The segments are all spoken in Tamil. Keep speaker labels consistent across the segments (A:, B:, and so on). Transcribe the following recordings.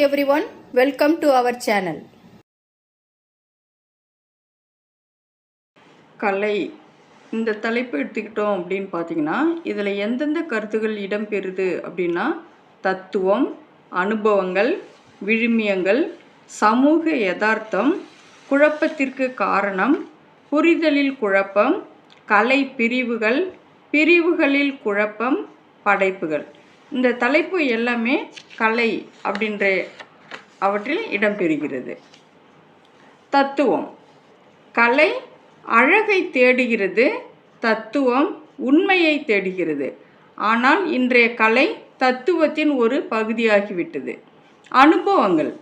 A: Everyone welcome to our channel
B: கலை இந்த தலைப்பு எடுத்துக்கிட்டோம் அப்படின்னு பார்த்தீங்கன்னா இதில் எந்தெந்த கருத்துகள் இடம்பெறுது அப்படின்னா தத்துவம் அனுபவங்கள் விழுமியங்கள் சமூக யதார்த்தம் குழப்பத்திற்கு காரணம் புரிதலில் குழப்பம் கலை பிரிவுகள் பிரிவுகளில் குழப்பம் படைப்புகள். இந்த தலைப்பு எல்லாமே கலை அப்படின்ற அவற்றில் இடம்பெறுகிறது தத்துவம். கலை அழகை தேடுகிறது தத்துவம் உண்மையை தேடுகிறது. ஆனால் இன்றைய கலை தத்துவத்தின் ஒரு பகுதியாகிவிட்டது. அனுபவங்கள்.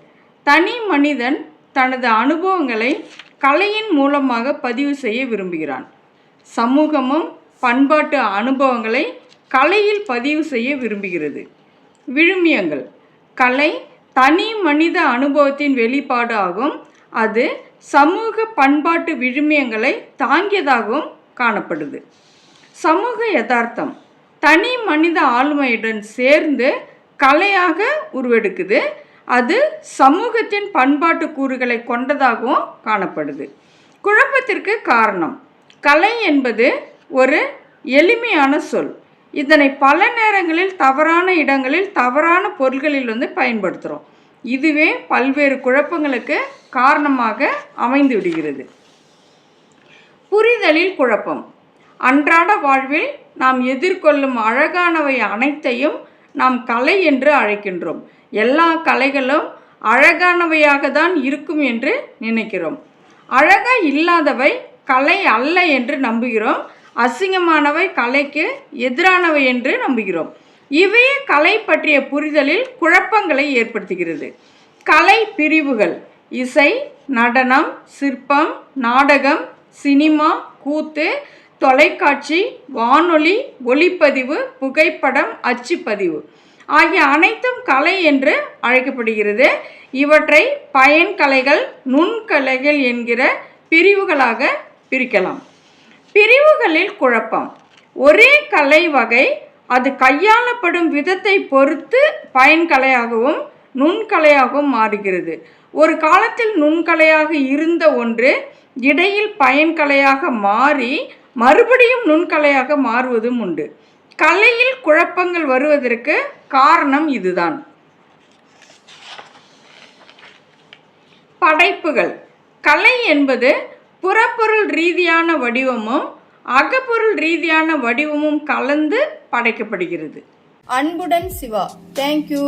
B: தனி மனிதன் தனது அனுபவங்களை கலையின் மூலமாக பதிவு செய்ய விரும்புகிறான். சமூகமும் பண்பாட்டு அனுபவங்களை கலையில் பதிவு செய்ய விரும்புகிறது. விழுமியங்கள். கலை தனி மனித அனுபவத்தின் வெளிப்பாடு ஆகும் அது சமூக பண்பாட்டு விழுமியங்களை தாங்கியதாகவும் காணப்படுது. சமூக யதார்த்தம். தனி மனித ஆளுமையுடன் சேர்ந்து கலையாக உருவெடுக்குது. அது சமூகத்தின் பண்பாட்டு கூறுகளை கொண்டதாகவும் காணப்படுது. குழப்பத்திற்கு காரணம். கலை என்பது ஒரு எளிமையான சொல். இதனை பல நேரங்களில் தவறான இடங்களில் தவறான பொருள்களில் வந்து பயன்படுத்துகிறோம் இதுவே பல்வேறு குழப்பங்களுக்கு காரணமாக அமைந்து விடுகிறது. புரிதலில் குழப்பம். அன்றாட வாழ்வில் நாம் எதிர்கொள்ளும் அழகானவை அனைத்தையும் நாம் கலை என்று அழைக்கின்றோம். எல்லா கலைகளும் அழகானவையாக தான் இருக்கும் என்று நினைக்கிறோம். அழகாக இல்லாதவை கலை அல்ல என்று நம்புகிறோம். அசிங்கமானவை கலைக்கு எதிரானவை என்று நம்புகிறோம். இவையே கலை பற்றிய புரிதலில் குழப்பங்களை ஏற்படுத்துகிறது. கலை பிரிவுகள் இசை நடனம் சிற்பம் நாடகம் சினிமா கூத்து தொலைக்காட்சி வானொலி ஒளிப்பதிவு புகைப்படம் அச்சுப்பதிவு ஆகிய அனைத்தும் கலை என்று அழைக்கப்படுகிறது. இவற்றை பயன்கலைகள் நுண்கலைகள் என்கிற பிரிவுகளாக பிரிக்கலாம். பிரிவுகளில் குழப்பம். ஒரே கலை வகை அது கையாளப்படும் விதத்தை பொறுத்து பயன்கலையாகவும் நுண்கலையாகவும் மாறுகிறது. ஒரு காலத்தில் நுண்கலையாக இருந்த ஒன்று இடையில் பயன்கலையாக மாறி மறுபடியும் நுண்கலையாக மாறுவதும் உண்டு. கலையில் குழப்பங்கள் வருவதற்கு காரணம் இதுதான். படைப்புகள். கலை என்பது புறப்பொருள் ரீதியான வடிவமும் அகப்பொருள் ரீதியான வடிவமும் கலந்து படைக்கப்படுகிறது.
A: அன்புடன் சிவா தேங்க்யூ